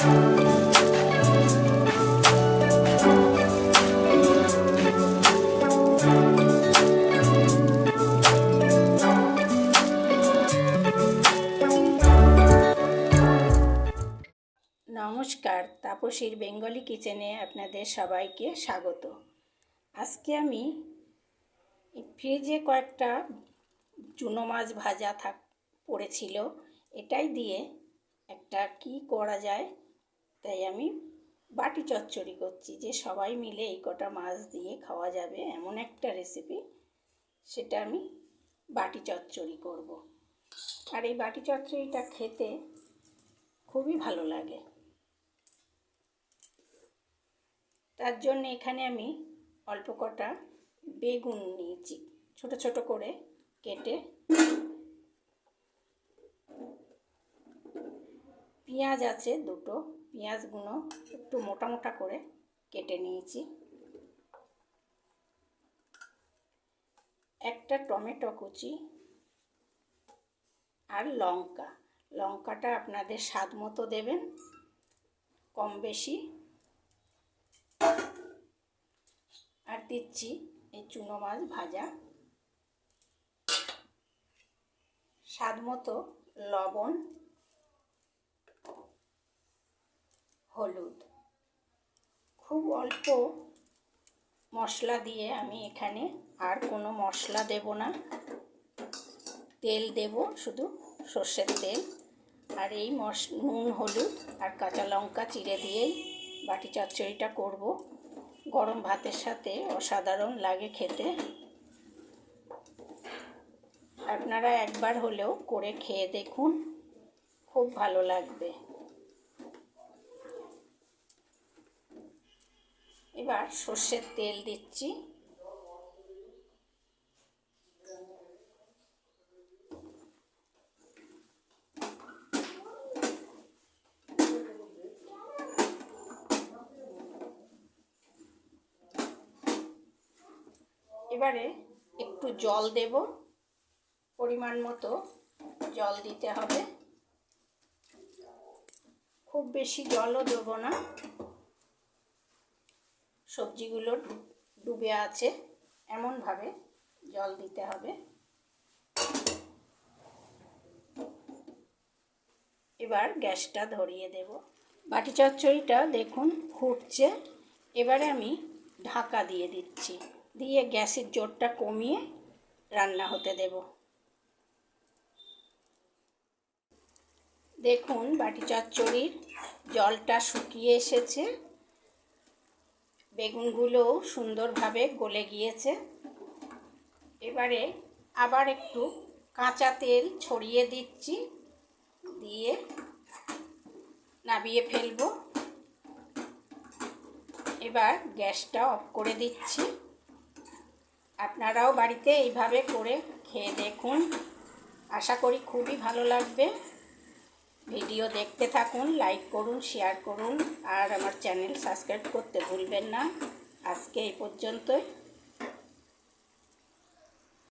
নমস্কার, তাপসীর বেঙ্গলি কিচেনে আপনাদের সবাইকে স্বাগত। আজকে আমি ফ্রিজে কয়েকটা চুনো মাছ ভাজা থাক, পড়েছিল। এটাই দিয়ে একটা কি করা যায় তাই আমি বাটি চচ্চড়ি করছি যে সবাই মিলে এই কটা মাছ দিয়ে খাওয়া যাবে এমন একটা রেসিপি সেটা আমি বাটি চচ্চড়ি করব। আর এই বাটি চচ্চড়িটা খেতে খুবই ভালো লাগে তার জন্য এখানে আমি অল্প কটা বেগুন নিয়েছি ছোট ছোট করে কেটে পেঁয়াজ আছে দুটো, পেঁয়াজগুলো একটু মোটা মোটা করে কেটে নিয়েছি। একটা টমেটো কুচি আর লঙ্কা। লঙ্কাটা আপনাদের স্বাদ মতো দেবেন, কম বেশি। আর দিচ্ছি এই চুনো মাছ ভাজা। স্বাদ মতো লবণ হলুদ। খুব অল্প মশলা দিয়ে আমি এখানে আর কোনো মশলা দেব না। তেল দেব, শুধু সর্ষের তেল। আর এই মশ, নুন, হলুদ আর কাঁচা লঙ্কা চিড়ে দিয়েই বাটি চচ্চড়িটা করব। গরম ভাতের সাথে অসাধারণ লাগে খেতে। আপনারা একবার হলেও করে খেয়ে দেখুন, খুব ভালো লাগবে। এবার সর্ষের তেল দিচ্ছি। এবারে একটু জল দেব। পরিমাণ মতো জল দিতে হবে। খুব বেশি জলও দেবো না। সবজিগুলো ডুবে আছে। এমনভাবে জল দিতে হবে। এবার গ্যাসটা ধরিয়ে দেব। বাটি চচ্চড়িটা দেখুন ফুটছে। এবারে আমি ঢাকা দিয়ে দিচ্ছি। দিয়ে গ্যাসের জোরটা কমিয়ে রান্না হতে দেব। দেখুন বাটি চচ্চড়ির জলটা শুকিয়ে এসেছে। বেগুনগুলো সুন্দরভাবে গলে গিয়েছে। এবারে আবার একটু কাঁচা তেল ছড়িয়ে দিচ্ছি, দিয়ে নাবিয়ে ফেলব। এবার গ্যাসটা অফ করে দিচ্ছি। আপনারাও বাড়িতে এইভাবে করে খেয়ে দেখুন। আশা করি খুবই ভালো লাগবে। ভিডিও দেখতে থাকুন লাইক করুন শেয়ার করুন, আর আমার চ্যানেল সাবস্ক্রাইব করতে ভুলবেন না। আজকে এই পর্যন্তই।